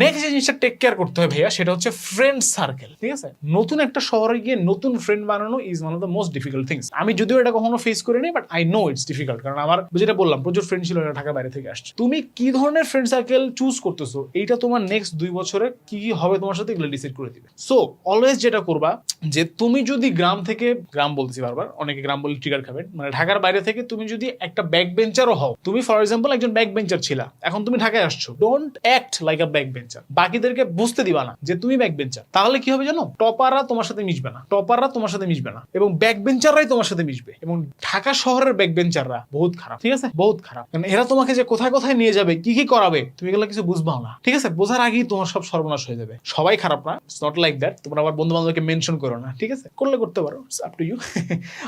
Next যে জিনিসটা take care করতে হবে ভাইয়া, সেটা হচ্ছে ফ্রেন্ড সার্কেল ঠিক আছে? নতুন একটা শহরে গিয়ে নতুন ফ্রেন্ড বানানো is one of the most difficult things আমি যদিও এটা কখনো ফেস করিনি but I know it's difficult কারণ আমার যেটা বললাম, প্রচুর ফ্রেন্ড ছিল ঢাকা বাইরে থেকে আসছে। তুমি কি ধরনের ফ্রেন্ড সার্কেল চুজ করতেছো? এইটা তোমার নেক্সট দুই বছরে কি কি হবে তোমার সাথে এগুলো ডিসাইড করে দিবে। সো অলওয়েজ যেটা করবা, যে তুমি যদি গ্রাম থেকে, গ্রাম বলতেছি বারবার, অনেকে গ্রাম বলে ট্রিগার খাবেন মানে ঢাকার বাইরে থেকে তুমি যদি একটা ব্যাক বেঞ্চারও হও, তুমি ফর এক্সাম্পল একজন ব্যাক বেঞ্চার ছিলা, এখন তুমি ঢাকায় আসছো don't act like a back bencher বাকিদেরকে বুঝতে দিবা না যে তুমি ব্যাক বেঞ্চার তাহলে কি হবে জানো? টপাররা তোমার সাথে মিশবে না। টপাররা তোমার সাথে মিশবে না। এবং ব্যাক বেঞ্চাররাই তোমার সাথে মিশবে। এবং ঢাকা শহরের ব্যাক বেঞ্চাররা বহুত খারাপ। ঠিক আছে? বহুত খারাপ। কারণ এরা তোমাকে যে কোথায় কোথায় নিয়ে যাবে, কি কি করাবে, তুমি এগুলো কিছু বুঝবাও না। ঠিক আছে? বোঝার আগেই তোমার সব সর্বনাশ হয়ে যাবে। সবাই খারাপ না। ইটস নট লাইক দ্যাট তোমরা আবার বন্ধু বান্ধবকে মেনশন করো না। ঠিক আছে? করলে করতে পারো। Up to you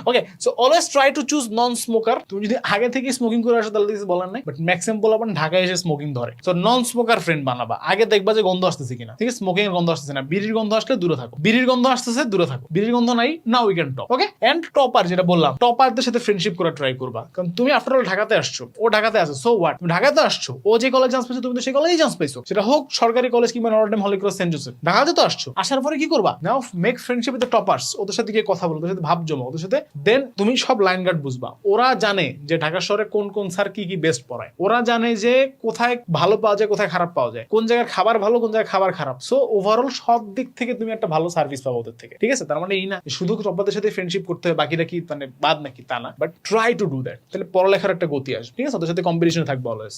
okay so always try to choose non smoker তুমি যদি আগে থেকে স্মোকিং করে আসো, তাহলে কিছু বলার নাই। বাট ম্যাক্সিমাম বলাবেন ঢাকায় এসে স্মোকিং ধরে। সো নন স্মোকার ফ্রেন্ড বানাবা। আগে দেখবা যে গন্ধ আসতেছে কিনা। ঠিক আছে? স্মোকিং এর গন্ধ আসতেছে না। বিড়ির গন্ধ আসলে দূরে থাকো। বিড়ির গন্ধ আসতেছে, দূরে থাকো। বিড়ির গন্ধ নাই না we can top okay and topper যেটা বললাম টপারদের সাথে ফ্রেন্ডশিপ করা ট্রাই করবা। কারণ তুমি আফটার অল ঢাকাতে আসছো, ও ঢাকাতে আসো সো হোয়াট তুমি ঢাকাতে আসছো, ও যে কলেজ চান্স পেয়েছ, তুমি তো সেই কলেজে চান্স পাইছো। সেটা হোক, সরকারি কলেজ কিংবা Notre Dame Holy Cross Saint Joseph ঢাকাতে তো আসছো। আসার পরে কি করবা? Now make friendship with the toppers ওদের সাথে গিয়ে কথা বলো, ওদের সাথে ভাব জমা ওদের সাথে দেন তুমি সব লাইন গার্ড বুঝবা। ওরা জানে যে ঢাকা শহরে কোন কোন স্যার কি কি বেস্ট পড়ায়। ওরা জানে যে কোথায় ভালো পাওয়া যায়, কোথায় খারাপ পাওয়া যায়, কোন জায়গায় খাবার ভালো, কোন জায়গায় খাবার খারাপ। সো ওভারঅল সব দিক থেকে তুমি একটা ভালো সার্ভিস পাবো ওদের থেকে। ঠিক আছে? তার মানে এই না শুধু টপারদের সাথে ফ্রেন্ডশিপ করতে হবে বাকিরা কি মানে বাদ নাকি তা না। But try to do that তাহলে পড়ালেখার একটা গতি আসবে। ঠিক আছে? ওদের সাথে কম্পিটিশনে থাকবে অলওয়েজ